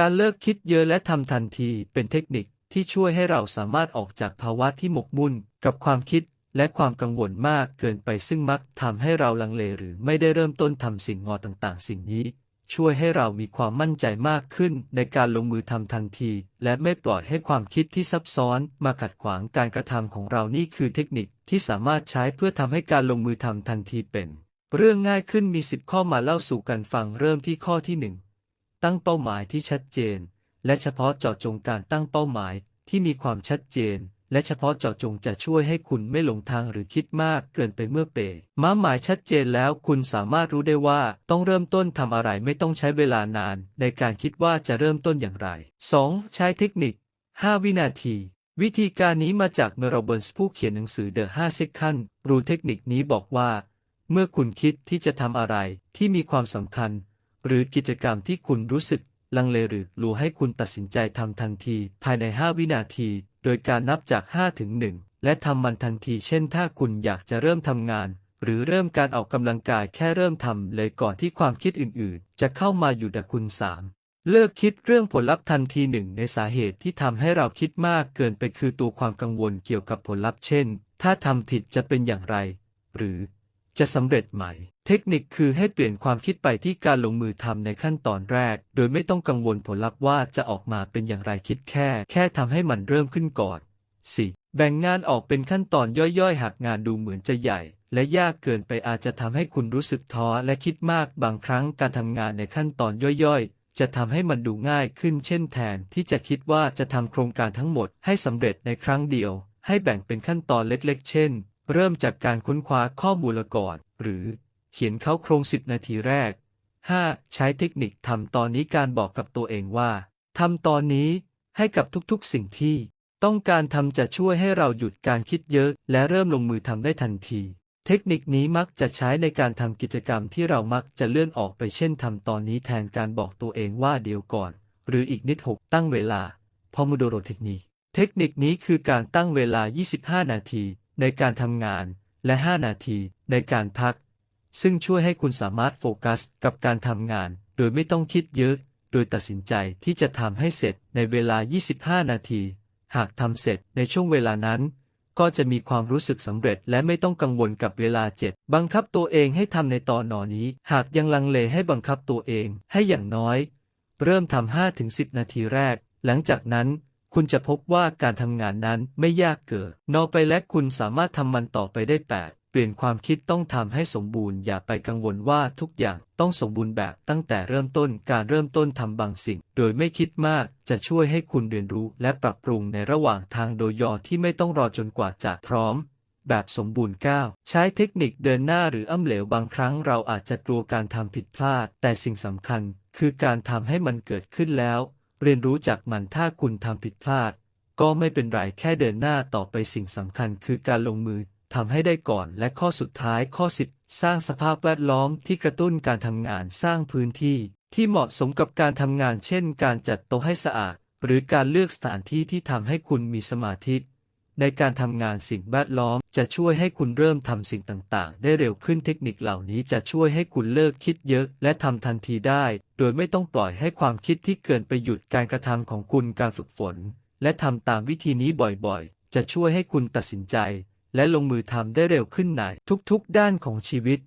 การเลิกคิดเยอะและทำทันทีเป็นเทคนิคที่ช่วยให้เราสามารถออกจากภาวะที่หมกมุ่นกับความคิดและความกังวลมากเกินไปซึ่งมักทำให้เราลังเลหรือไม่ได้เริ่มต้นทำสิ่งงอต่างๆ สิ่งนี้ ช่วยให้เรามีความมั่นใจมากขึ้นในการลงมือทำทันที และไม่ปล่อยให้ความคิดที่ซับซ้อนมาขัดขวางการกระทำของเรานี่คือเทคนิคที่สามารถใช้เพื่อทำให้การลงมือทำทันทีเป็น เรื่องง่ายขึ้นมี 10 ข้อมาเล่าสู่กันฟังเริ่มที่ข้อที่ 1 ตั้งเป้าหมายที่ชัดเจน และเฉพาะเจาะจงการตั้งเป้าหมายที่มีความชัดเจน และเฉพาะเจาะจงจะช่วยให้คุณไม่หลงทางหรือคิดมากเกินไปเมื่อเปย์ม้าหมายชัดเจนแล้วคุณสามารถรู้ได้ว่าต้องเริ่มต้นทำอะไรไม่ต้องใช้เวลานาน ในการคิดว่าจะเริ่มต้นอย่างไร 2. ใช้เทคนิค 5 วินาทีวิธีการนี้มาจากเมโรเบิร์นส์ผู้เขียนหนังสือ The 5 Second รู้เทคนิคนี้บอกว่า เมื่อคุณคิดที่จะทำอะไรที่มีความสำคัญ หรือกิจกรรมที่คุณรู้สึกลังเลหรือรู้ให้คุณตัดสินใจทำทันที ภายใน 5 วินาที โดยการนับจาก 5 ถึง 1 และทำมันทันที เช่น ถ้าคุณอยากจะเริ่มทำงาน หรือเริ่มการออกกำลังกายแค่เริ่มทำเลยก่อนที่ความคิดอื่นๆ จะเข้ามาอยู่ดักคุณ 3 เลิกคิดเรื่องผลลัพธ์ทันทีหนึ่งในสาเหตุที่ทำให้เราคิดมากเกินไปคือตัวความกังวลเกี่ยวกับผลลัพธ์เช่น ถ้าทำผิดจะเป็นอย่างไร หรือจะสำเร็จไหม เทคนิคคือให้เปลี่ยนความคิดไปที่การลงมือทำในขั้นตอนแรก โดยไม่ต้องกังวลผลลัพธ์ว่าจะออกมาเป็นอย่างไรคิดแค่ แค่ทำให้มันเริ่มขึ้นก่อน 4. แบ่งงานออกเป็นขั้นตอนย่อยๆ หากงานดูเหมือนจะใหญ่ และยากเกินไปอาจจะทำให้คุณรู้สึกท้อและคิดมากบางครั้งการทำงานในขั้นตอนย่อยๆ จะทำให้มันดูง่ายขึ้นเช่นแทนที่จะคิดว่าจะทำโครงการทั้งหมดให้สำเร็จในครั้งเดียว ให้แบ่งเป็นขั้นตอนเล็กๆ เช่น เริ่มจากการค้นคว้าข้อมูลก่อน หรือ เขียนเขาโครง10นาทีแรก 5. ใช้เทคนิคทำตอนนี้การบอกกับตัวเองว่าทำตอนนี้ให้กับทุกๆสิ่งที่ ต้องการทำจะช่วยให้เราหยุดการคิดเยอะ และเริ่มลงมือทำได้ทันที เทคนิคนี้มักจะใช้ในการทำกิจกรรมที่เรามักจะเลื่อนออกไปเช่นทำตอนนี้แทนการบอกตัวเองว่าเดี๋ยวก่อน หรืออีกนิดหกตั้งเวลาพอมโดโรเทคนิค เทคนิคนี้คือการตั้งเวลา 25 นาที ในการทำงาน และ 5 นาที ในการพัก ซึ่งช่วยให้คุณสามารถโฟกัสกับการทำงาน โดยไม่ต้องคิดเยอะ โดยตัดสินใจที่จะทำให้เสร็จในเวลา 25 นาที หากทำเสร็จในช่วงเวลานั้น ก็จะมีความรู้สึกสำเร็จและไม่ต้องกังวลกับเวลาเจ็ดบังคับตัวเองให้ทำในตอนนอนี้ หากยังลังเลให้บังคับตัวเองให้อย่างน้อย เริ่มทำ5ถึง10 นาทีแรก หลังจากนั้นคุณจะพบว่าการทำงานนั้นไม่ยากเกินนอไปและคุณสามารถทำมันต่อไปได้ 8 ปลี่ยนความคิดต้องทำให้สมบูรณ์อย่าไปกังวลว่าทุกอย่างต้องสมบูรณ์แบบตั้งแต่เริ่มต้นการเริ่มต้นทำบางสิ่ง โดยไม่คิดมากจะช่วยให้คุณเรียนรู้และปรับปรุงในระหว่างทางโดยยอที่ไม่ต้องรอจนกว่าจะพร้อม แบบสมบูรณ์ก้าวใช้เทคนิคเดินหน้าหรืออ้ำเหลวบางครั้งเราอาจจะกลัวการทำผิดพลาด แต่สิ่งสำคัญ คือการทำให้มันเกิดขึ้นแล้ว เรียนรู้จากมันถ้าคุณทำผิดพลาด ก็ไม่เป็นไรแค่เดินหน้าต่อไปสิ่งสำคัญคือการลงมือ ทำให้ได้ก่อน และข้อสุดท้ายข้อ 10 สร้างสภาพแวดล้อมที่กระตุ้นการทำงานสร้างพื้นที่ ที่เหมาะสมกับการทำงานเช่น การจัดโต๊ะให้สะอาด หรือการเลือกสถานที่ที่ทำให้คุณมีสมาธิในการทำงานสิ่งแวดล้อมจะช่วยให้คุณเริ่มทำสิ่งต่างๆ ได้เร็วขึ้นเทคนิคเหล่านี้จะช่วยให้คุณเลิกคิดเยอะ และทำทันทีได้ โดยไม่ต้องปล่อยให้ความคิดที่เกินไปหยุดการกระทำของคุณการฝึกฝน และทำตามวิธีนี้บ่อยๆ จะช่วยให้คุณตัดสินใจ และลงมือทำได้เร็วขึ้นในทุกๆด้านของชีวิต